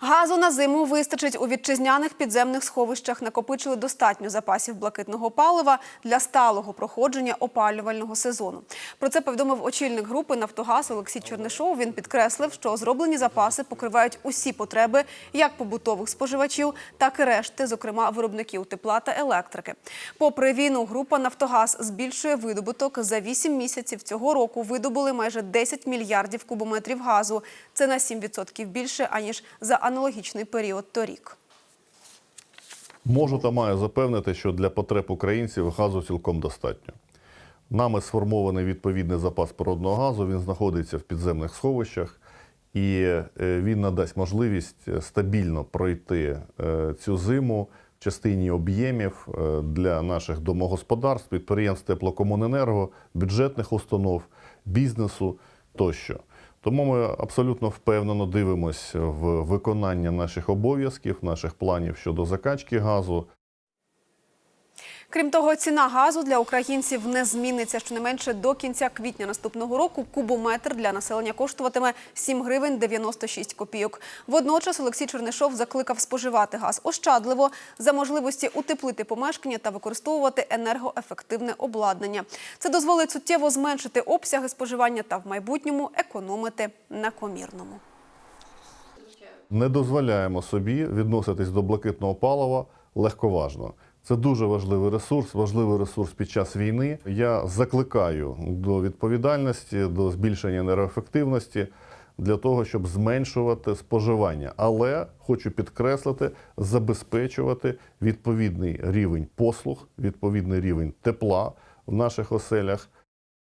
Газу на зиму вистачить у вітчизняних підземних сховищах. Накопичили достатньо запасів блакитного палива для сталого проходження опалювального сезону. Про це повідомив очільник групи Нафтогаз Олексій Чернишов. Він підкреслив, що зроблені запаси покривають усі потреби як побутових споживачів, так і решти, зокрема виробників тепла та електрики. Попри війну, група Нафтогаз збільшує видобуток. За 8 місяців цього року видобули майже 10 мільярдів кубометрів газу. Це на 7% більше аніж за аналогічний період торік. Можу та маю запевнити, що для потреб українців газу цілком достатньо. Нами сформований відповідний запас природного газу. Він знаходиться в підземних сховищах, і е, він надасть можливість е, стабільно пройти е, цю зиму в частині об'ємів для наших домогосподарств, підприємств теплокомуненерго, бюджетних установ, бізнесу тощо. Тому ми абсолютно впевнено дивимося в виконання наших обов'язків, наших планів щодо закачки газу. Крім того, ціна газу для українців не зміниться. Щонайменше до кінця квітня наступного року кубометр для населення коштуватиме 7 гривень 96 копійок. Водночас Олексій Чернишов закликав споживати газ ощадливо за можливості утеплити помешкання та використовувати енергоефективне обладнання. Це дозволить суттєво зменшити обсяги споживання та в майбутньому економити на комірному. Не дозволяємо собі відноситись до блакитного палива легковажно. Це дуже важливий ресурс, важливий ресурс під час війни. Я закликаю до відповідальності, до збільшення енергоефективності для того, щоб зменшувати споживання. Але хочу підкреслити, забезпечувати відповідний рівень послуг, відповідний рівень тепла в наших оселях